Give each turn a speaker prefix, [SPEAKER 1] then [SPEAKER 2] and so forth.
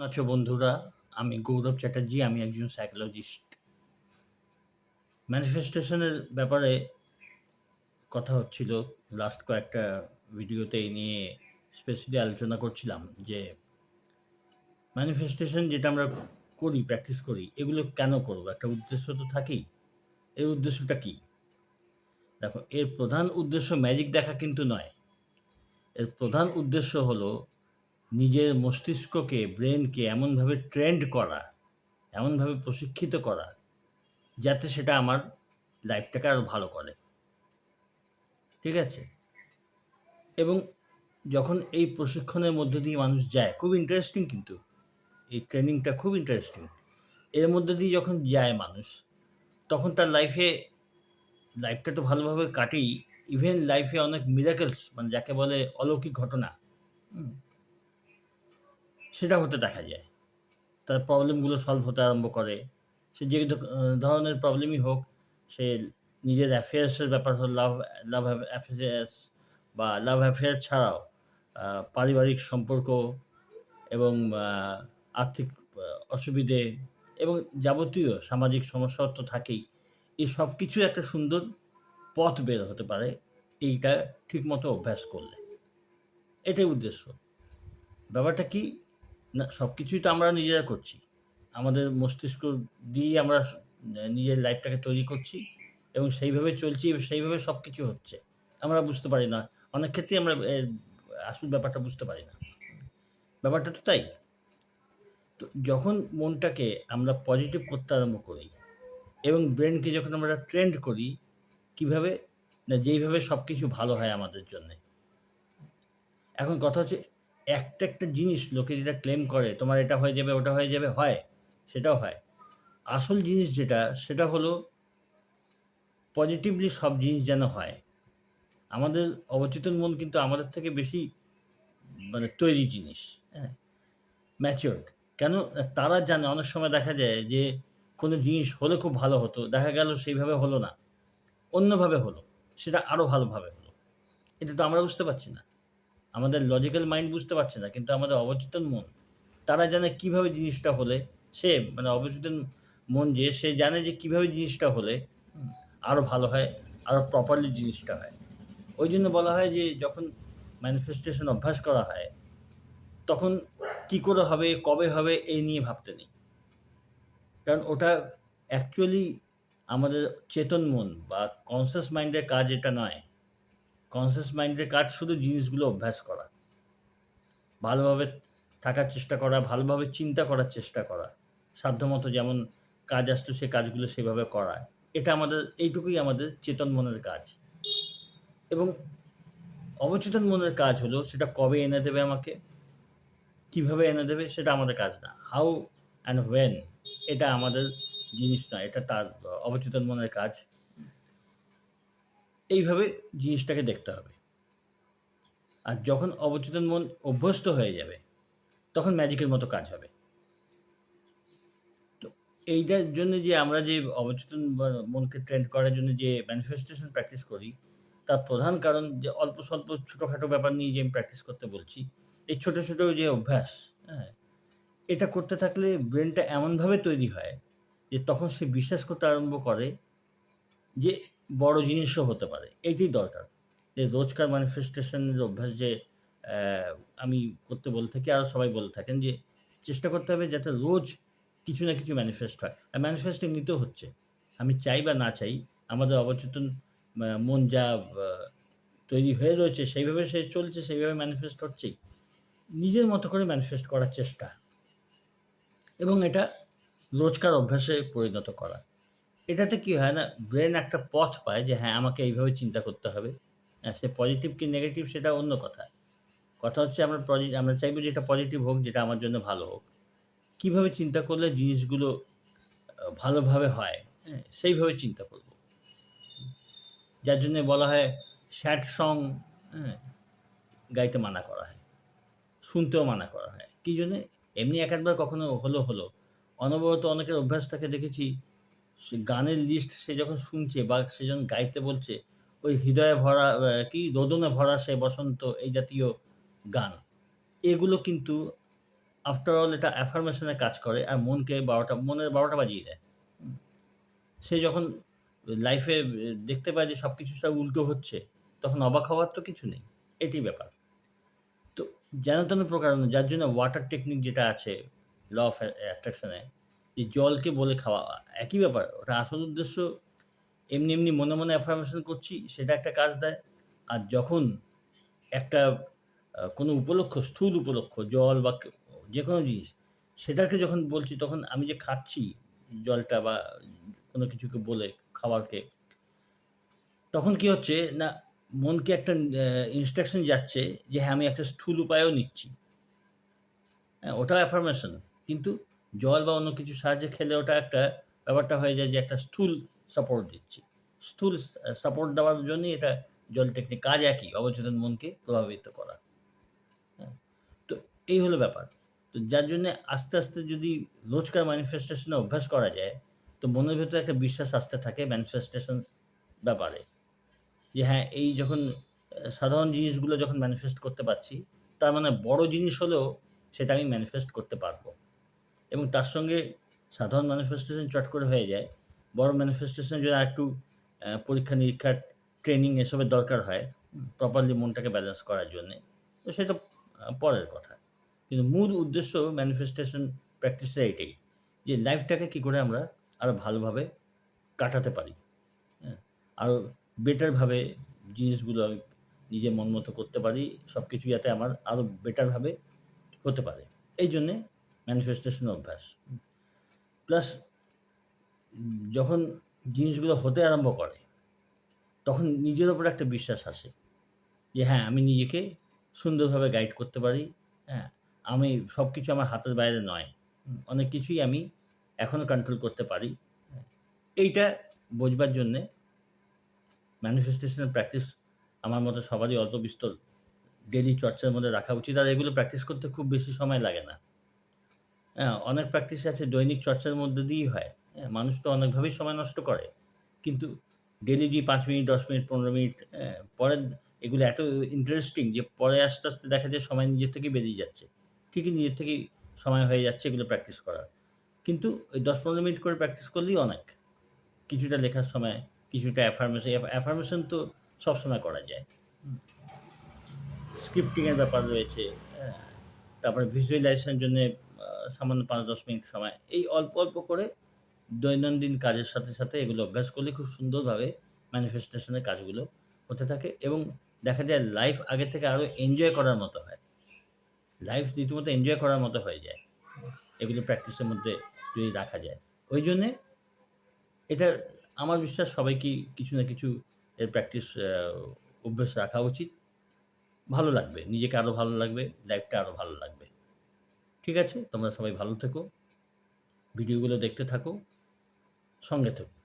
[SPEAKER 1] কেমন আছো বন্ধুরা, আমি গৌরব চ্যাটার্জি, আমি একজন সাইকোলজিস্ট ম্যানিফেস্টেশনের ব্যাপারে কথা হচ্ছিল লাস্ট কয়েকটা ভিডিওতে এই নিয়ে স্পেশালি আলোচনা করছিলাম যে ম্যানিফেস্টেশন যেটা আমরা করি প্র্যাকটিস করি, এগুলো কেন করব? একটা উদ্দেশ্য তো থাকেই। এর উদ্দেশ্যটা কি? দেখো, এর প্রধান উদ্দেশ্য ম্যাজিক দেখা কিন্তু নয়। এর প্রধান উদ্দেশ্য হলো নিজের মস্তিষ্ককে ব্রেনকে এমনভাবে ট্রেন্ড করা, এমনভাবে প্রশিক্ষিত করা, যাতে সেটা আমার লাইফটাকে আরও ভালো করে। ঠিক আছে? এবং যখন এই প্রশিক্ষণের মধ্যে দিয়ে মানুষ যায়, খুব ইন্টারেস্টিং কিন্তু, এই ট্রেনিংটা খুব ইন্টারেস্টিং এর মধ্যে দিয়ে যখন যায় মানুষ, তখন তার লাইফে লাইফটা তো ভালোভাবে কাটেই ইভেন লাইফে অনেক মিরাকেলস মানে যাকে বলে অলৌকিক ঘটনা সেটা হতে দেখা যায়। তার প্রবলেমগুলো সলভ হতে আরম্ভ করে। সে যে ধরনের প্রবলেমই হোক, সে নিজের অ্যাফেয়ার্সের ব্যাপার হল লাভ লাভ অ্যাফেয়ার্স বা লাভ অ্যাফেয়ার ছাড়াও পারিবারিক সম্পর্ক এবং আর্থিক অসুবিধে এবং যাবতীয় সামাজিক সমস্যা তো থাকেই। এই সব কিছু একটা সুন্দর পথ বের হতে পারে। এইটা ঠিকমতো অভ্যাস করলে। এটাই উদ্দেশ্য। ব্যাপারটা কি? না সব কিছুই তো আমরা নিজেরা করছি। আমাদের মস্তিষ্ক দিয়ে আমরা নিজের লাইফটাকে তৈরি করছি এবং সেইভাবে চলছি, সেইভাবে সব কিছু হচ্ছে। আমরা বুঝতে পারি না। অনেক ক্ষেত্রেই আমরা আসল ব্যাপারটা বুঝতে পারি না। ব্যাপারটা তো তাই। তো যখন মনটাকে আমরা পজিটিভ করতে আরম্ভ করি এবং ব্রেনকে যখন আমরা ট্রেন্ড করি, কীভাবে? না, যেইভাবে সব কিছু ভালো হয় আমাদের জন্যে। এখন কথা হচ্ছে একটা একটা জিনিস লোকে যেটা ক্লেম করে, তোমার এটা হয়ে যাবে, ওটা হয়ে যাবে, হয়, সেটাও হয়। আসল জিনিস যেটা, সেটা হলো পজিটিভলি সব জিনিস যেন হয়। আমাদের অবচেতন মন কিন্তু আমাদের থেকে বেশি মানে তৈরি জিনিস হ্যাঁ? ম্যাচিওর্ড কেন? তারা জানে, অনেক সময় দেখা যায় যে কোনো জিনিস হলে খুব ভালো হতো, দেখা গেল সেইভাবে হলো না। অন্যভাবে হলো, সেটা আরও ভালোভাবে হলো। এটা তো আমরা বুঝতে পারছি না। আমাদের লজিক্যাল মাইন্ড বুঝতে পারছে না কিন্তু আমাদের অবচেতন মন তারা জানে কীভাবে জিনিসটা হলে সে মানে অবচেতন মন যে সে জানে যে কীভাবে জিনিসটা হলে হুম, আরও ভালো হয় আরও প্রপারলি জিনিসটা হয়। ওই জন্য বলা হয় যে যখন ম্যানিফেস্টেশন অভ্যাস করা হয় তখন কি করে হবে কবে হবে এই নিয়ে ভাবতে নেই। কারণ ওটা অ্যাকচুয়ালি আমাদের চেতন মন বা কনসিয়াস মাইন্ডের কাজ এটা নয়। কনসিয়াস মাইন্ডের কাজ শুধু জিনিসগুলো অভ্যাস করা। ভালোভাবে থাকার চেষ্টা করা, ভালোভাবে চিন্তা করার চেষ্টা করা, সাধ্যমতো যেমন কাজ আসতো সে কাজগুলো সেভাবে করা এটা আমাদের, এইটুকুই আমাদের চেতন মনের কাজ। এবং অবচেতন মনের কাজ হলো সেটা কবে এনে দেবে আমাকে, কীভাবে এনে দেবে সেটা আমাদের কাজ না। হাউ অ্যান্ড ওয়েন এটা আমাদের জিনিস নয়, এটা তার অবচেতন মনের কাজ। এইভাবে জিনিসটাকে দেখতে হবে। আর যখন অবচেতন মন অভ্যস্ত হয়ে যাবে, তখন ম্যাজিকের মতো কাজ হবে। তো এইটার জন্য যে আমরা যে অবচেতন মনকে ট্রেন্ড করার জন্য যে ম্যানিফেস্টেশন প্র্যাকটিস করি, তার প্রধান কারণ যে অল্প স্বল্প ছোটোখাটো ব্যাপার নিয়ে যে আমি প্র্যাকটিস করতে বলছি, এই ছোটো ছোটো যে অভ্যাস হ্যাঁ এটা করতে থাকলে ব্রেনটা এমনভাবে তৈরি হয় যে তখন সে বিশ্বাস করতে আরম্ভ করে যে বড় জিনিসও হতে পারে এইটাই দরকার। যে রোজকার ম্যানিফেস্টেশনের অভ্যাস যে আমি করতে বলে থাকি আর সবাই বলে থাকেন যে, চেষ্টা করতে হবে যাতে রোজ কিছু না কিছু ম্যানিফেস্ট হয়। আর ম্যানিফেস্ট এমনিতেও হচ্ছে। আমি চাই বা না চাই, আমাদের অবচেতন মন যা তৈরি হয়ে রয়েছে, সেইভাবে সে চলছে, সেইভাবে ম্যানিফেস্ট হচ্ছেই। নিজের মতো করে ম্যানিফেস্ট করার চেষ্টা। এবং এটা রোজকার অভ্যাসে পরিণত করা। এটাতে কি হয় না ব্রেন একটা পথ পায় যে হ্যাঁ আমাকে এইভাবে চিন্তা করতে হবে। হ্যাঁ সে পজিটিভ কি নেগেটিভ সেটা অন্য কথা। কথা হচ্ছে আমরা পজি- আমরা চাইব যে এটা পজিটিভ হোক, যেটা আমার জন্য ভালো হোক। কীভাবে চিন্তা করলে জিনিসগুলো ভালোভাবে হয়? হ্যাঁ সেইভাবে চিন্তা করব। যার জন্য বলা হয় স্যাড সং হ্যাঁ গাইতে মানা করা হয়। শুনতেও মানা করা হয়। কী জন্যে? এমনি এক একবার কখনো হলো হলো। অনবরত অনেকের অভ্যাস থাকে দেখেছি সে গানের লিস্ট সে যখন শুনছে বা সে যখন গাইতে বলছে, ওই হৃদয়ে ভরা কি রোদনে ভরা সে বসন্ত এই জাতীয় গান। এগুলো কিন্তু আফটার অল এটা অ্যাফার্মেশনের কাজ করে আর মনকে বারোটা, মনের বারোটা বাজিয়ে দেয়। সে যখন লাইফে দেখতে পায় যে সব কিছু সব উল্টো হচ্ছে, তখন অবাক হওয়ার তো কিছু নেই। এটি ব্যাপার। তো যেন তেন প্রকারণ যার জন্য ওয়াটার টেকনিক যেটা আছে ল অফ অ্যাট্রাকশনে যে জলকে বলে খাওয়া। একই ব্যাপার, ওটা আসল উদ্দেশ্য, এমনি এমনি মনে মনে অ্যাফার্মেশন করছি, সেটা একটা কাজ দেয়। আর যখন একটা কোনো উপলক্ষ, স্থূল উপলক্ষ, জল বা যে কোনো জিনিস, সেটাকে যখন বলছি, তখন আমি যে খাচ্ছি জলটা বা কোনো কিছুকে বলে খাবারকে তখন কি হচ্ছে, না, মনকে একটা ইনস্ট্রাকশন যাচ্ছে যে হ্যাঁ আমি একটা স্থূল উপায়ও নিচ্ছি। হ্যাঁ ওটাও অ্যাফার্মেশন কিন্তু জল বা অন্য কিছু সাহায্যে খেলে ওটা একটা ব্যাপারটা হয়ে যায় যে একটা স্থূল সাপোর্ট দিচ্ছি। স্থূল সাপোর্ট দেওয়ার জন্যই এটা জল টেকনিক কাজ একই, অবচেতন মনকে প্রভাবিত করা। হ্যাঁ তো এই হলো ব্যাপার। তো যার জন্য আস্তে আস্তে যদি রোজকার ম্যানিফেস্টেশনে অভ্যাস করা যায়, তো মনের ভেতরে একটা বিশ্বাস আসতে থাকে ম্যানিফেস্টেশন ব্যাপারে। যে হ্যাঁ এই যখন সাধারণ জিনিসগুলো যখন ম্যানিফেস্ট করতে পারছি, তার মানে বড় জিনিস হলেও সেটা আমি ম্যানিফেস্ট করতে পারব। এবং তার সঙ্গে সাধারণ ম্যানিফেস্টেশন চট করে হয়ে যায়। বড় ম্যানিফেস্টেশনের জন্য একটু পরীক্ষা নিরীক্ষা ট্রেনিং এসবের দরকার হয় প্রপারলি মনটাকে ব্যালেন্স করার জন্যে। তো সেটা পরের কথা। কিন্তু মূল উদ্দেশ্য ম্যানিফেস্টেশন প্র্যাকটিসটা এটাই, যে লাইফটাকে কী করে আমরা আরও ভালোভাবে কাটাতে পারি হ্যাঁ। আরও বেটারভাবে জিনিসগুলো আমি নিজের মন মতো করতে পারি সব কিছু যাতে আমার আরও বেটারভাবে হতে পারে। এই জন্যে ম্যানিফেস্টেশন অভ্যাস। প্লাস যখন জিনিসগুলো হতে আরম্ভ করে, তখন নিজের ওপর একটা বিশ্বাস আসে যে হ্যাঁ আমি নিজেকে সুন্দরভাবে গাইড করতে পারি হ্যাঁ আমি সব কিছু আমার হাতের বাইরে নয়, অনেক কিছুই আমি এখনও কন্ট্রোল করতে পারি। এইটা বোঝবার জন্যে ম্যানিফেস্টেশনের প্র্যাকটিস আমার মতো সবারই অল্প বিস্তর। ডেলি চর্চার মধ্যে রাখা উচিত, আর এগুলো প্র্যাকটিস করতে খুব বেশি সময় লাগে না। হ্যাঁ অনেক প্র্যাকটিস আছে দৈনিক চর্চার মধ্যে দিয়েই হয়। হ্যাঁ মানুষ তো অনেকভাবেই সময় নষ্ট করে। কিন্তু ডেলি দিয়ে পাঁচ মিনিট দশ মিনিট পনেরো মিনিট হ্যাঁ, পরে এগুলো এত ইন্টারেস্টিং যে পরে আস্তে আস্তে দেখা যায় সময় নিজের থেকেই বেরিয়ে যাচ্ছে। ঠিকই নিজের থেকেই সময় হয়ে যাচ্ছে এগুলো প্র্যাকটিস করার। কিন্তু ওই দশ পনেরো মিনিট করে প্র্যাকটিস করলেই অনেক। কিছুটা লেখার সময় কিছুটা অ্যাফার্মেশন অ্যাফার্মেশন তো সবসময় করা যায়। স্ক্রিপ্টিংয়ের ব্যাপার রয়েছে হ্যাঁ, তারপরে ভিজুয়ালাইজেশনের জন্য সামান্য পাঁচ দশ মিনিট সময়। এই অল্প অল্প করে দৈনন্দিন কাজের সাথে সাথে এগুলো অভ্যাস করলে খুব সুন্দরভাবে ম্যানিফেস্টেশনের কাজগুলো হতে থাকে এবং দেখা যায় লাইফ আগে থেকে আরও এনজয় করার মতো হয়। লাইফ রীতিমতো এনজয় করার মতো হয়ে যায়। এগুলো প্র্যাকটিসের মধ্যে যদি রাখা যায়। ওই জন্যে এটা আমার বিশ্বাস সবাইকেই কিছু না কিছু এর প্র্যাকটিস অভ্যেস রাখা উচিত। ভালো লাগবে। নিজেকে আরও ভালো লাগবে লাইফটা আরও ভালো লাগবে। ঠিক আছে? তোমরা সবাই ভালো থেকো। ভিডিওগুলো দেখতে থাকো। সঙ্গে থেকো।